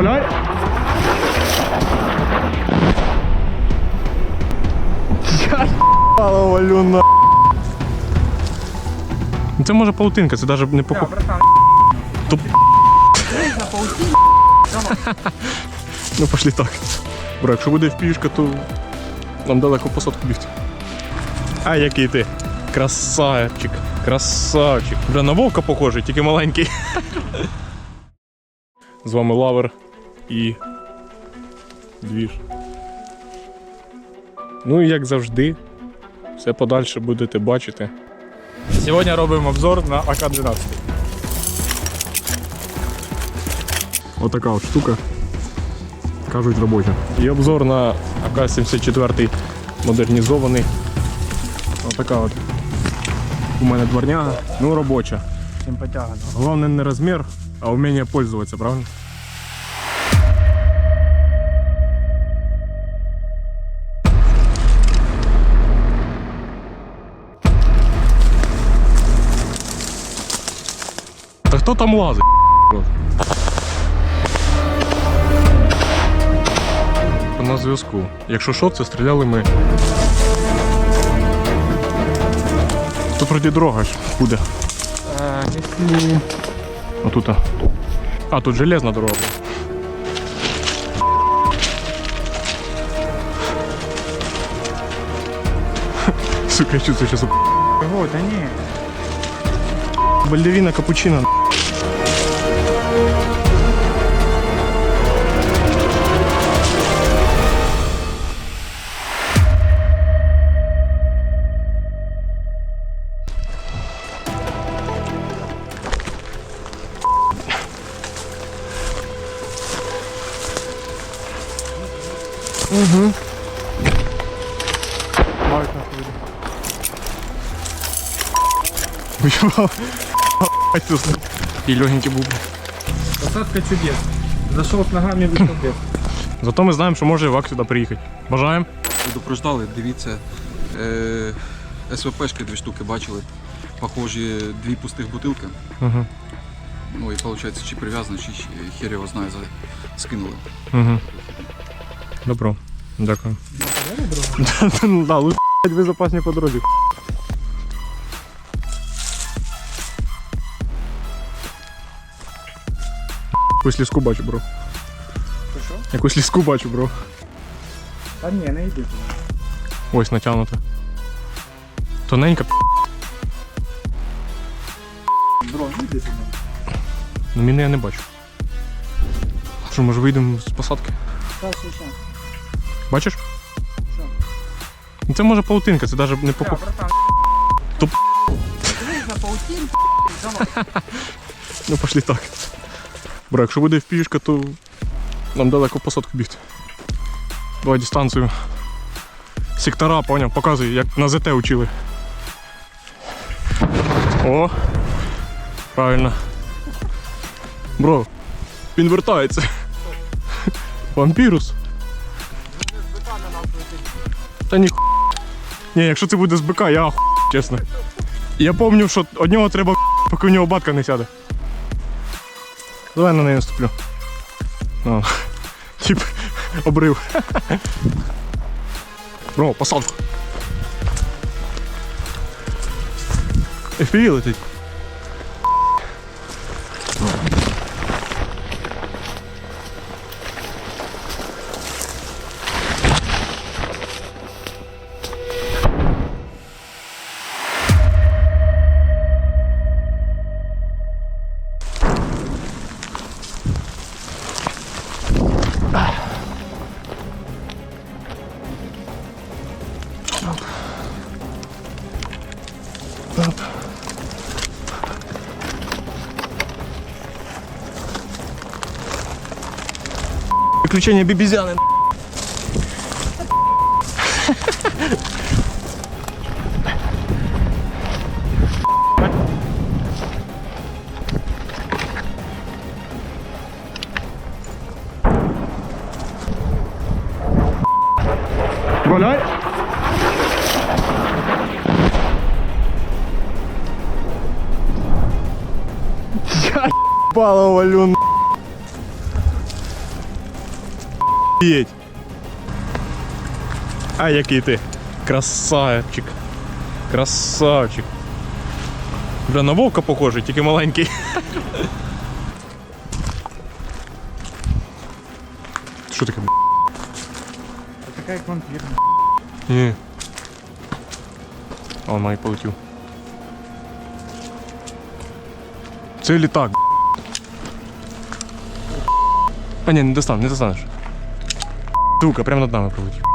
гуляй. Я валю на. Ну, це може паутинка, це навіть не покуп. Туп. Ну пошли так. Бра, якщо буде впішка, то нам далеко посадку сотку бігти. А який ти? Красавчик, красавчик. Вже на вовка похожий, тільки маленький. З вами лавер і двіж. Ну і як завжди, все подальше будете бачити. Сьогодні робимо обзор на АК-12. Отака от штука. Кажуть робоча. І обзор на АК-74 модернізований. Отака от. У мене дворняга, ну робоча. Чим потягано. Головне не розмір, а вміння пользуватися, правильно? хто там лазить? На зв'язку. Якщо що, це стріляли ми. Тут вроді дорога ж буде. Е, якщо... Отут. а. А, тут железна дорога. була. Сука, я чувствую сейчас Ого, та ні. бальдерина капучино. Мають на ході. Уїбав. І легенький був. Посадка чудес. Зайшов ногами, вийшов без. Зато ми знаємо, що може Івак сюди приїхати. Бажаємо. Предупреждали, дивіться. Е, СВПшки дві штуки бачили. Похожі дві пустих бутилки. Угу. Ну і виходить, чи прив'язано, чи хер його знає, за- скинули. Угу. Добро. Дякую. Ну да, лучше блядь, безопасні по дорозі. Якусь ліску бачу, бро. Ти що? Якусь ліску бачу, бро. Та ні, не йди. Ось натягнута. Тоненька. Бро, не йди туди. Ну міни я не бачу. Що, може вийдемо з посадки? Та, що, що? Бачиш? Що? Ну це може паутинка, це навіть не Бля, похо... братан. Дивись на паутин. Ну пошли так. Бро, якщо буде впішка, то нам далеко посадку бігти. Давай дистанцію. Сектора, поняв, показуй, як на ЗТ учили. О! Правильно. Бро, він вертається. Вампірус. Та ні. Ні, якщо це буде з БК, я оху, чесно. Я пам'ятаю, що од нього треба, поки в нього батка не сяде. Давай на неї наступлю. О, тип, обрив. Бро, посадку. FPV летить. Приключения бибизяны. Гуляй. Я ебало валю Єть. А який ти? Красавчик. Красавчик. Бля, на вовка похожий, тільки маленький. Що таке? бля? Така як вампір. Ні. А, Он має полетів. Це літак. А ні, не достанеш, не достанеш. Сука, прямо над нами пролетів.